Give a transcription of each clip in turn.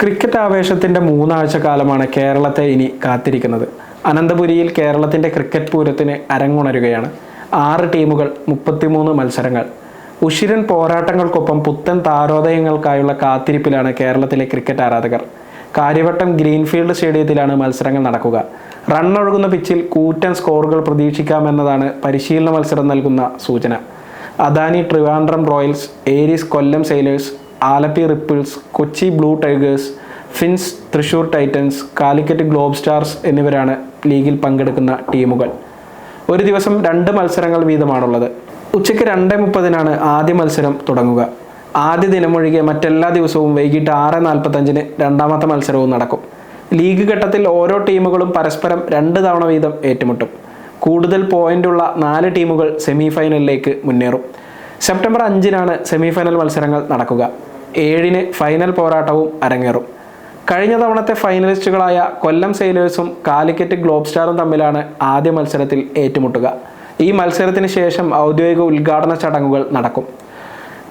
Cricket ആവേശത്തിന്റെ മൂന്നാഴ്ച കാലമാണ് കേരളത്തെ ഇനി കാത്തിരിക്കുന്നത്. അനന്തപുരിയിൽ കേരളത്തിന്റെ ക്രിക്കറ്റ് പൂരത്തിന് അരങ്ങുണരുകയാണ്. ആറ് ടീമുകൾ മുപ്പത്തിമൂന്ന് മത്സരങ്ങൾ. ഉഷിരൻ പോരാട്ടങ്ങൾക്കൊപ്പം പുത്തൻ താരോദയങ്ങൾക്കായുള്ള കാത്തിരിപ്പിലാണ് കേരളത്തിലെ ക്രിക്കറ്റ് ആരാധകർ. കാര്യവട്ടം ഗ്രീൻഫീൽഡ് സ്റ്റേഡിയത്തിലാണ് മത്സരങ്ങൾ നടക്കുക. റൺ ഒഴുകുന്ന പിച്ചിൽ കൂറ്റൻ സ്കോറുകൾ പ്രതീക്ഷിക്കാമെന്നതാണ് പരിശീലന മത്സരം നൽകുന്ന സൂചന. Adani Trivandrum Royals Aries Kollam Sailors Alleppey Ripples Kochi Blue Tigers fins Thrissur Titans Calicut Globe Stars എന്നിവരാണ് ലീഗിൽ പങ്കെടുക്കുന്ന ടീമുകൾ. ഒരു ദിവസം രണ്ട് മത്സരങ്ങൾ വീതമാണുള്ളത്. ഉച്ചയ്ക്ക് രണ്ട് മുപ്പതിനാണ് ആദ്യ മത്സരം തുടങ്ങുക. ആദ്യ ദിനമൊഴികെ മറ്റെല്ലാ ദിവസവും വൈകിട്ട് ആറ് നാൽപ്പത്തഞ്ചിന് രണ്ടാമത്തെ മത്സരവും നടക്കും. ലീഗ് ഘട്ടത്തിൽ ഓരോ ടീമുകളും പരസ്പരം രണ്ട് തവണ വീതം ഏറ്റുമുട്ടും. കൂടുതൽ പോയിന്റുള്ള നാല് ടീമുകൾ സെമി ഫൈനലിലേക്ക് മുന്നേറും. സെപ്റ്റംബർ അഞ്ചിനാണ് സെമിഫൈനൽ മത്സരങ്ങൾ നടക്കുക. ഏഴിന് ഫൈനൽ പോരാട്ടവും അരങ്ങേറും. കഴിഞ്ഞ തവണത്തെ ഫൈനലിസ്റ്റുകളായ കൊല്ലം സെയിലേഴ്സും കാലിക്കറ്റ് ഗ്ലോബ് സ്റ്റാറും തമ്മിലാണ് ആദ്യ മത്സരത്തിൽ ഏറ്റുമുട്ടുക. ഈ മത്സരത്തിന് ശേഷം ഔദ്യോഗിക ഉദ്ഘാടന ചടങ്ങുകൾ നടക്കും.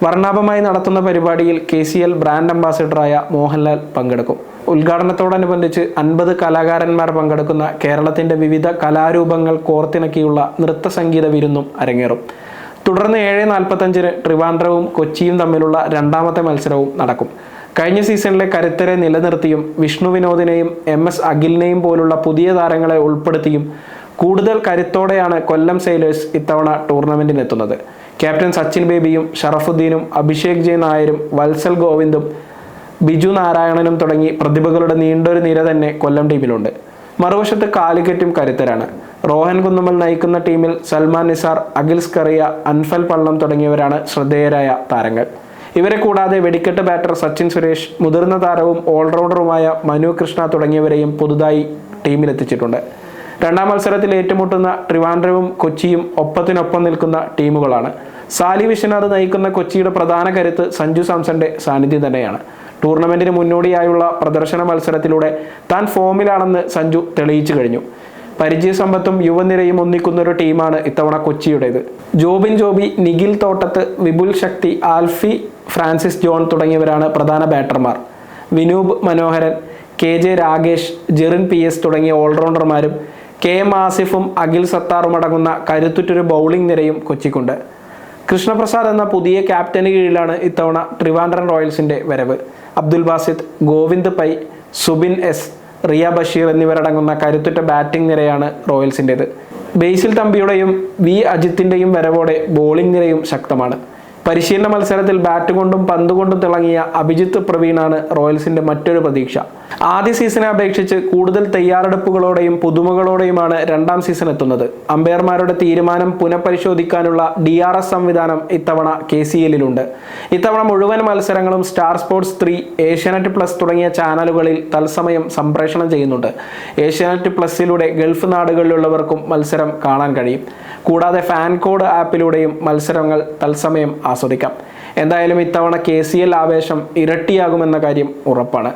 വർണാഭമായി നടത്തുന്ന പരിപാടിയിൽ കെ സി എൽ ബ്രാൻഡ് അംബാസിഡറായ മോഹൻലാൽ പങ്കെടുക്കും. ഉദ്ഘാടനത്തോടനുബന്ധിച്ച് അൻപത് കലാകാരന്മാർ പങ്കെടുക്കുന്ന കേരളത്തിന്റെ വിവിധ കലാരൂപങ്ങൾ കോർത്തിണക്കിയുള്ള നൃത്ത സംഗീത വിരുന്നും അരങ്ങേറും. തുടർന്ന് ഏഴ് നാൽപ്പത്തഞ്ചിന് ട്രിവാൻഡ്രവും കൊച്ചിയും തമ്മിലുള്ള രണ്ടാമത്തെ മത്സരവും നടക്കും. കഴിഞ്ഞ സീസണിലെ കരുത്തരെ നിലനിർത്തിയും വിഷ്ണു വിനോദിനെയും എം എസ് അഖിലിനെയും പോലുള്ള പുതിയ താരങ്ങളെ ഉൾപ്പെടുത്തിയും കൂടുതൽ കരുത്തോടെയാണ് കൊല്ലം സെയിലേഴ്സ് ഇത്തവണ ടൂർണമെന്റിനെത്തുന്നത് ക്യാപ്റ്റൻ സച്ചിൻ ബേബിയും ഷറഫുദ്ദീനും അഭിഷേക് ജെ നായരും വത്സൽ ഗോവിന്ദും ബിജു നാരായണനും തുടങ്ങി പ്രതിഭകളുടെ നീണ്ടൊരു നിര തന്നെ കൊല്ലം ടീമിലുണ്ട് മറുവശത്ത് കാലിക്കറ്റും കരുത്തരാണ്. റോഹൻ കുന്നുമ്മൽ നയിക്കുന്ന ടീമിൽ സൽമാൻ നിസാർ അഖിൽ സ്കറിയ അൻഫൽ പള്ളം തുടങ്ങിയവരാണ് ശ്രദ്ധേയരായ താരങ്ങൾ. ഇവരെ കൂടാതെ വെടിക്കെട്ട് ബാറ്റർ സച്ചിൻ സുരേഷ് മുതിർന്ന താരവും ഓൾറൗണ്ടറുമായ മനു കൃഷ്ണ തുടങ്ങിയവരെയും പുതുതായി ടീമിലെത്തിച്ചിട്ടുണ്ട്. രണ്ടാം മത്സരത്തിൽ ഏറ്റുമുട്ടുന്ന ട്രിവാൻഡ്രവും കൊച്ചിയും ഒപ്പത്തിനൊപ്പം നിൽക്കുന്ന ടീമുകളാണ്. സാലി വിശ്വനാഥ് നയിക്കുന്ന കൊച്ചിയുടെ പ്രധാന കരുത്ത് സഞ്ജു സാംസന്റെ സാന്നിധ്യം തന്നെയാണ്. ടൂർണമെന്റിന് മുന്നോടിയായുള്ള പ്രദർശന മത്സരത്തിലൂടെ താൻ ഫോമിലാണെന്ന് സഞ്ജു തെളിയിച്ചു കഴിഞ്ഞു. പരിചയസമ്പത്തും യുവനിരയും ഒന്നിക്കുന്ന ഒരു ടീമാണ് ഇത്തവണ കൊച്ചിയുടേത്. ജോബിൻ ജോബി നിഖിൽ തോട്ടത്ത് വിപുൽ ശക്തി ആൽഫി ഫ്രാൻസിസ് ജോൺ തുടങ്ങിയവരാണ് പ്രധാന ബാറ്റർമാർ. Vinoop Manoharan K J Ragesh Jerin P S തുടങ്ങിയ ഓൾറൗണ്ടർമാരും കെ എം ആസിഫും അഖിൽ സത്താറും അടങ്ങുന്ന കരുത്തുറ്റൊരു ബൗളിംഗ് നിരയും കൊച്ചിക്കുണ്ട്. കൃഷ്ണപ്രസാദ് എന്ന പുതിയ ക്യാപ്റ്റന് കീഴിലാണ് ഇത്തവണ ട്രിവാൻഡ്രം റോയൽസിന്റെ വരവ്. അബ്ദുൽ ബാസിദ് ഗോവിന്ദ് പൈ സുബിൻ എസ് റിയ ബഷീർ എന്നിവരടങ്ങുന്ന കരുത്തുറ്റ ബാറ്റിംഗ് നിരയാണ് റോയൽസിന്റെത്. ബേസിൽ തമ്പിയുടെയും വി അജിത്തിന്റെയും വരവോടെ ബോളിംഗ് നിരയും ശക്തമാണ്. പരിശീലന മത്സരത്തിൽ ബാറ്റ് കൊണ്ടും പന്ത് കൊണ്ടും തിളങ്ങിയ അഭിജിത്ത് പ്രവീണാണ് റോയൽസിന്റെ മറ്റൊരു പ്രതീക്ഷ. ആദ്യ സീസണെ അപേക്ഷിച്ച് കൂടുതൽ തയ്യാറെടുപ്പുകളോടെയും പുതുമകളോടെയുമാണ് രണ്ടാം സീസൺ എത്തുന്നത്. അമ്പയർമാരുടെ തീരുമാനം പുനഃപരിശോധിക്കാനുള്ള ഡി ആർ എസ് സംവിധാനം ഇത്തവണ കെ സി എല്ലിലുണ്ട്. ഇത്തവണ മുഴുവൻ മത്സരങ്ങളും Star Sports three Asianet plus തുടങ്ങിയ ചാനലുകളിൽ തത്സമയം സംപ്രേഷണം ചെയ്യുന്നുണ്ട്. ഏഷ്യാനെറ്റ് പ്ലസിലൂടെ ഗൾഫ് നാടുകളിലുള്ളവർക്കും മത്സരം കാണാൻ കഴിയും. കൂടാതെ ഫാൻ കോഡ് ആപ്പിലൂടെയും മത്സരങ്ങൾ തത്സമയം ആസ്വദിക്കാം. എന്തായാലും ഇത്തവണ കെ സി എൽ ആവേശം ഇരട്ടിയാകുമെന്ന കാര്യം ഉറപ്പാണ്.